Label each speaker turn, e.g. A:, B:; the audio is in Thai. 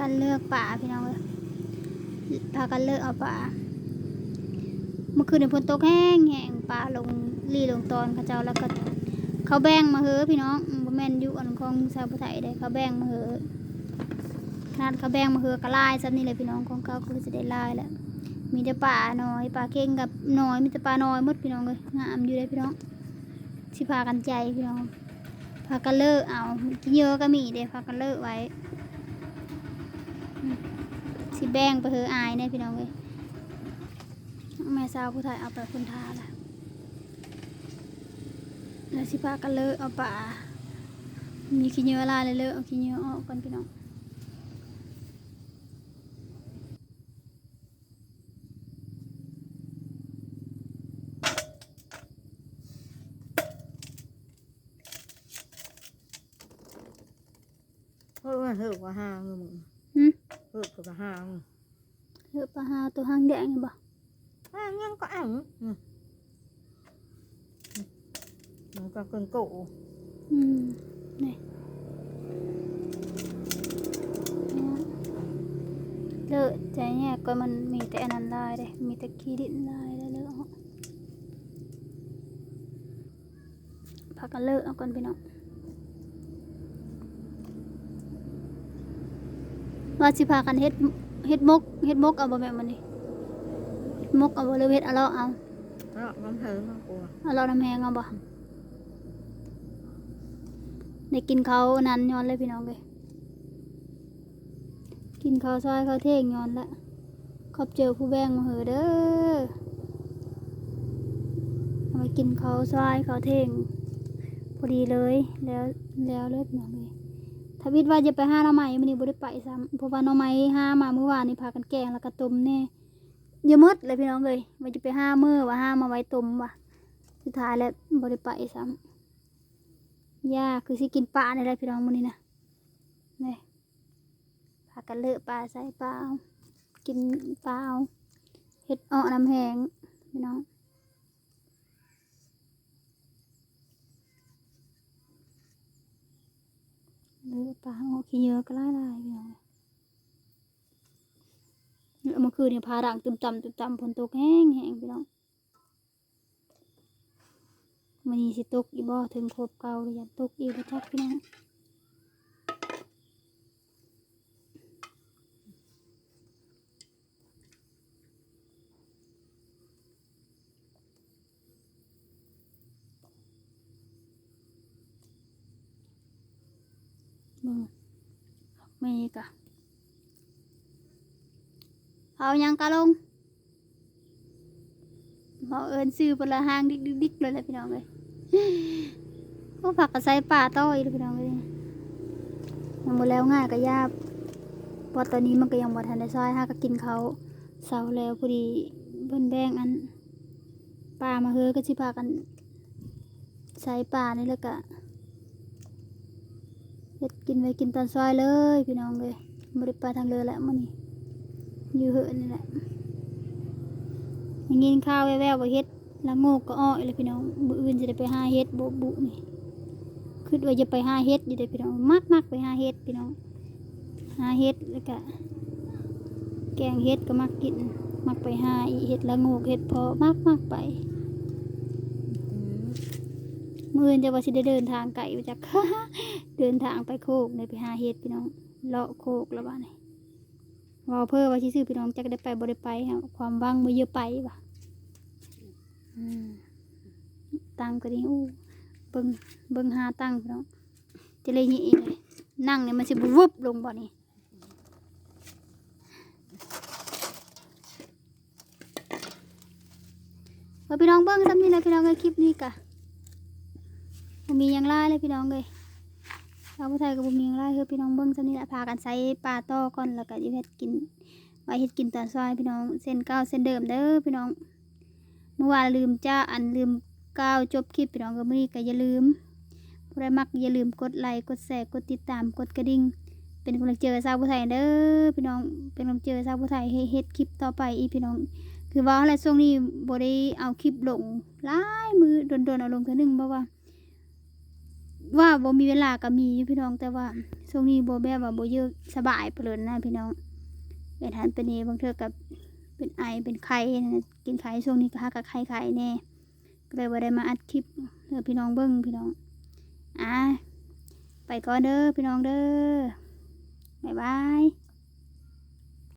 A: กันเลือกป่าพี่น้องเลยพากันเลือกเอาป่าเมื่อคืนในฝนตกแห้งแห้งป่าลงรีลงตอนเขาเจ้าแล้วก็เขาแบ่งมาเหอพี่น้องบ่แมนยู่อันของชาวพุทธไทยได้เขาแบ่งมาเหอขนาดเขาแบ่งมาเหอะก็ลายซ้ำนี่เลยพี่น้องของเขาคือจะได้ลายแหละมีแต่ป่าน้อยป่าเข่งกับน้อยมีแต่ป่าน้อยหมดพี่น้องเลยงามอยู่เลยพี่น้องสิพากันใจพี่น้องพากันเลิกเอาเยอะก็มีเด้พากันเลิกไว้ สิแบ่งไปเหออายเนี่ยพี่น้องเลยแม่สาวผู้ไทยเอาไปพุนทาละแล้วสิพากันเลอะเอาป่ามีขี้เหนื้อลาเลยเลอะเอาขี้เหนื้อออกก่อนพี่น้อง
B: เฮ้ยว่าเฮ้ยว่าห้าเงเลยมึง
A: หืม
B: เฮ้ยว่าห้าง
A: เลอะปลาหาตัวหางแดงนี่บ่
B: ห้างยังก็อ่างอืมมันก็เกินโก
A: อืมนี่เลอะใจเนี่ยก็มันมีแต่อันนั้นลายเลยมีแต่ขี้ดินลายแล้วเลอะออกพากันเลอะเอาก่อนพี่น้อง ว่าสิพากันเฮ็ดเฮ็ดมกเฮ็ดมกเอาบ่แม่นมันนี่เฮ็ดมกเอาบ่หรือเฮ็ดเอาเลาะเอา
B: แล้วมันเหิงมากกลัว
A: เอาเลาะน้ำแหงเอาบ่ได้กินเขาวนั้นย้อนเลยพี่น้องเอ้ยกินข้าวซอยข้าวเท่งย้อนละขอบเจอผู้แบ่งมาเหอะเด้อเอาไปกินข้าวซอยข้าวเท่งพอดีเลยแล้วแล้วเลยพี่น้องเอ้ย ทวิตว่าจะไปห้าหน่อไม้มันนี่บ่ได้ไปซ้ำเพราะว่าหน่อไม้ห้ามาเมื่อวานนี่พากันแกงแล้วก็ต้มแน่เยอะมดเลยพี่น้องเลยว่าจะไปห้ามื้อว่าห้ามาไว้ต้มว่ะสุดท้ายแล้วบ่ได้ไปซ้ำยาคือสิกินปลาในแหละพี่น้องมื้อนี้นะนี่พากันเลอะปลาใส่ปลาเอากินปลาเอาเฮ็ดอ้อน้ำแหงพี่น้องเลอะ เยอะก็หลายๆพี่น้องเมื่อคืนเนี่ยพาด่างตึมตำตึมตำฝนตกแห้งแห้งพี่น้องมันนี้สิตกอีบ่ถึงครบเก่าหรือยังตกอีบ่จักพี่น้องเบิ่งไม่กะเอายังกะลงพอเอินซื้อปละหางดิกดิกดิกเลยแหละพี่น้องเลยก็ผักกระใส่ป่าต้อยเลยพี่น้องเลยยังหมดแล้วง่ายก็ยากเพราะตอนนี้มันก็ยังบ่ทันได้ซอยฮะก็กินเขาเสาแล้วพอดีเพิ่นแบงอันป่ามาเฮอก็สิพากันใส่ป่านี่แล้วก็ เฮ็ดกินไว้กินตอนซอยเลยพี่น้องเลยบ่ได้ไปทางเรือแล้วมื้อนี้อยู่เหือะนี่แหละย่างกินข้าวแววๆว่าเฮ็ดละโงกก็อ้อยเลยพี่น้องมื้ออื่นจะได้ไปหาเฮ็ดบ่บุนี่คิดว่าจะไปหาเฮ็ดอยู่เด้พี่น้องมักมักไปหาเฮ็ดพี่น้องหาเฮ็ดแล้วก็แกงเฮ็ดก็มักกิน มักไปหาอีเฮ็ดละโงกเฮ็ดพอมักมักไป มื่อนจะว่าสิได้เดินทางไกลไปจากเดินทางไปโคกเลยไปหาเฮ็ดพี่น้องเลาะโคกแล้วบ้านี่ว่าเพื่อว่าสิซื้อพี่น้องจะได้ไปบ่ได้ไปครับความว่างมือเยอะไปว่ะตังก็ดีอู้เบิ่งเบิ่งหาตังพี่น้องจะเลยนี่เลยนั่งเนี่ยมันสิบวุบลงบ่นี่ว่าพี่น้องเบิ่งซ้ำนี่เลยพี่น้องในคลิปนี้กะ มียังไล่เลยพี่น้องเลยเราผู้ไทยก็บ่มียังไล่คือพี่น้องเบิ่งซะนี่แหละพากันใส่ปลาต่อก่อนแล้วก็ยู่เฮ็ดกินไว้เฮ็ดกินตอนซอยพี่น้องเส้นเก้าเส้นเดิมเด้อพี่น้อง เมื่อวานลืมจ้าอันลืมก้าวจบคลิปพี่น้องก็มื้อนี้ก็อย่าลืมผู้ใดมักอย่าลืมกดไลค์กดแชร์กดติดตามกดกระดิ่งเป็นกำลังใจให้สาวผู้ไทยเด้อพี่น้องเป็นกำลังใจให้สาวผู้ไทยให้เฮ็ดคลิปต่อไปอีพี่น้อง คือว่าอะไรช่วงนี้บ่ได้เอาคลิปลงหลายมือโดนๆเอาลงเทื่อหนึงเพราะว่า ว่าบ่มีเวลาก็มีอยู่พี่น้องแต่ว่าช่วงนี้บ่แบบว่าบ่เยอะสบายเปลินนะพี่น้องเป็นหันเป็นนี้บางเทื่อกับเป็นไอเป็นไข้นะกินไข้ช่วงนี้ก็หากับไข้ไข้แน่ก็เลยว่าได้มาอัดคลิปเพื่อพี่น้องเบิ้งพี่น้องอะไปก่อนเด้อพี่น้องเด้อบ๊ายบาย